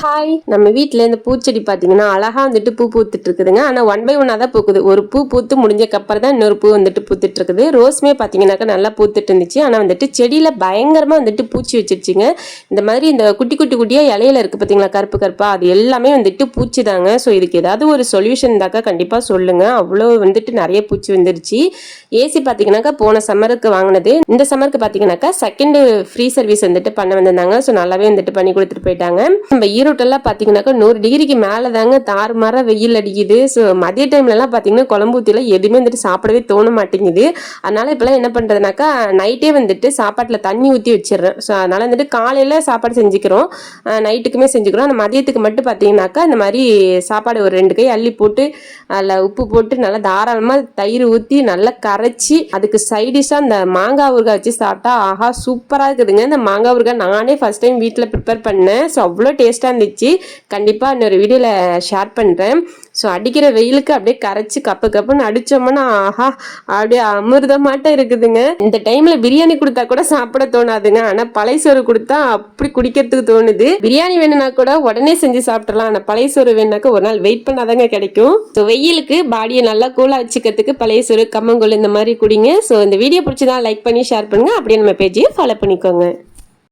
Hi நம்ம வீட்டில் இந்த பூச்செடி பார்த்தீங்கன்னா அழகாக வந்துட்டு பூ பூத்துட்டு இருக்குதுங்க ஆனால் ஒன் பை ஒன்னாக தான் பூக்குது. ஒரு பூ பூத்து முடிஞ்சக்கப்புறம் தான் இன்னொரு பூ வந்துட்டு பூத்துட்டு இருக்குது ரோஸ்மே பார்த்தீங்கன்னாக்கா நல்லா பூத்துட்டு இருந்துச்சு ஆனால் வந்துட்டு செடியில் பயங்கரமாக வந்துட்டு பூச்சி வச்சிருச்சுங்க. இந்த மாதிரி இந்த குட்டி குட்டி குட்டியாக இலையில இருக்குது பார்த்தீங்களா கருப்பு கருப்பாக அது எல்லாமே வந்துட்டு பூச்சி தாங்க ஸோ இதுக்கு ஏதாவது ஒரு சொல்யூஷன் இருந்தாக்கா கண்டிப்பாக சொல்லுங்கள் அவ்வளோ வந்துட்டு நிறைய பூச்சி வந்துருச்சு. ஏசி பார்த்தீங்கன்னாக்கா போன சம்மருக்கு வாங்கினது. இந்த சம்மருக்கு பார்த்தீங்கன்னாக்கா செகண்ட் ஃப்ரீ சர்வீஸ் வந்துட்டு பண்ண வந்திருந்தாங்க. ஸோ நல்லாவே வந்துட்டு பண்ணி கொடுத்துட்டு போயிட்டாங்க. நம்ம ஈரோட்டெல்லாம் பார்த்தீங்கன்னாக்கா நூறு டிகிரிக்கு மேலே தாங்க தாறுமாற வெயில் அடிக்குது. ஸோ மதிய டைம்லலாம் பார்த்தீங்கன்னா குழம்பு எதுவுமே வந்துட்டு சாப்பிடவே தோண மாட்டேங்குது. அதனால இப்போலாம் என்ன பண்ணுறதுனாக்கா நைட்டே வந்துட்டு சாப்பாட்டில் தண்ணி ஊற்றி வச்சிடுறேன் ஸோ அதனால் வந்துட்டு காலையில் சாப்பாடு செஞ்சுக்கிறோம். நைட்டுக்குமே செஞ்சுக்கிறோம். அந்த மதியத்துக்கு மட்டும் பார்த்தீங்கன்னாக்கா இந்த மாதிரி சாப்பாடு ஒரு ரெண்டு கை அள்ளி போட்டு அதில் உப்பு போட்டு நல்லா தாராளமாக தயிர் ஊற்றி நல்லா கரைச்சி அதுக்கு சைடிஷாக அந்த மாங்காய் ஊறுகாய் வச்சு சாப்பிட்டா ஆஹா சூப்பராக இருக்குதுங்க. இந்த மாங்காய் ஊறுகாய் நானே ஃபஸ்ட் டைம் வீட்டில் ப்ரிப்பேர் பண்ணேன். ஸோ அவ்வளோ டேஸ்ட்டாக இருந்துச்சு. கண்டிப்பாக இன்னொரு வீடியோவில் ஷேர் பண்ணுறேன் ஸோ அடிக்கிற வெயிலுக்கு அப்படியே கரைச்சி கப்பு கப்புன்னு அடித்தோம்னா ஆஹா அப்படியே அமிர்தமாட்டம் இருக்குதுங்க. இந்த டைமில் பிரியாணி கொடுத்தா கூட சாப்பிட தோணாதுங்க. ஆனால் பழைய சோறு கொடுத்தா அப்படி குடிக்கிறதுக்கு தோணுது. பிரியாணி வேணும்னா கூட உடனே செஞ்சு சாப்பிட்றலாம் ஆனால் பழைய சோறு வேணுனாக்கா ஒரு நாள் வெயிட் பண்ணாதாங்க கிடைக்கும். ஸோ வெயிலுக்கு பாடியை நல்லா கூலாக வச்சுக்கிறதுக்கு பழைய சோறு கம்மங்கூழ் இந்த மாதிரி குடிங்க. ஸோ இந்த வீடியோ பிடிச்சதா லைக் பண்ணி ஷேர் பண்ணுங்க. அப்படியே நம்ம பேஜையும் ஃபாலோ பண்ணிக்கோங்க.